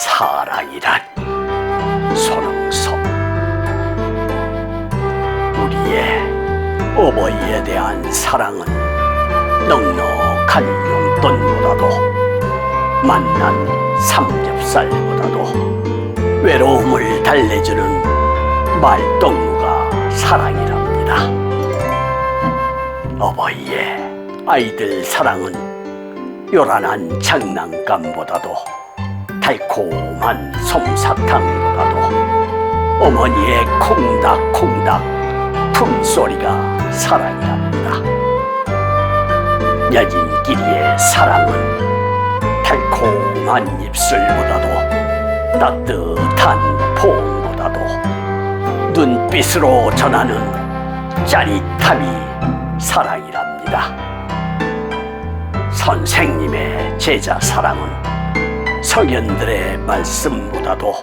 사랑이란 손흥섭 우리의 어버이에 대한 사랑은 넉넉한 용돈보다도 만난 삼겹살보다도 외로움을 달래주는 말동무가 사랑이랍니다. 어버이의 아이들 사랑은 요란한 장난감보다도 달콤한 솜사탕보다도 어머니의 콩닥콩닥 품소리가 사랑이랍니다. 여진끼리의 사랑은 달콤한 입술보다도 따뜻한 포옹보다도 눈빛으로 전하는 짜릿함이 사랑이랍니다. 선생님의 제자 사랑은 성현들의 말씀보다도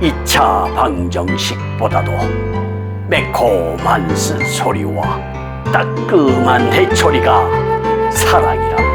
2차 방정식보다도 매콤한 쓴소리와 따끔한 해초리가 사랑이랍니다.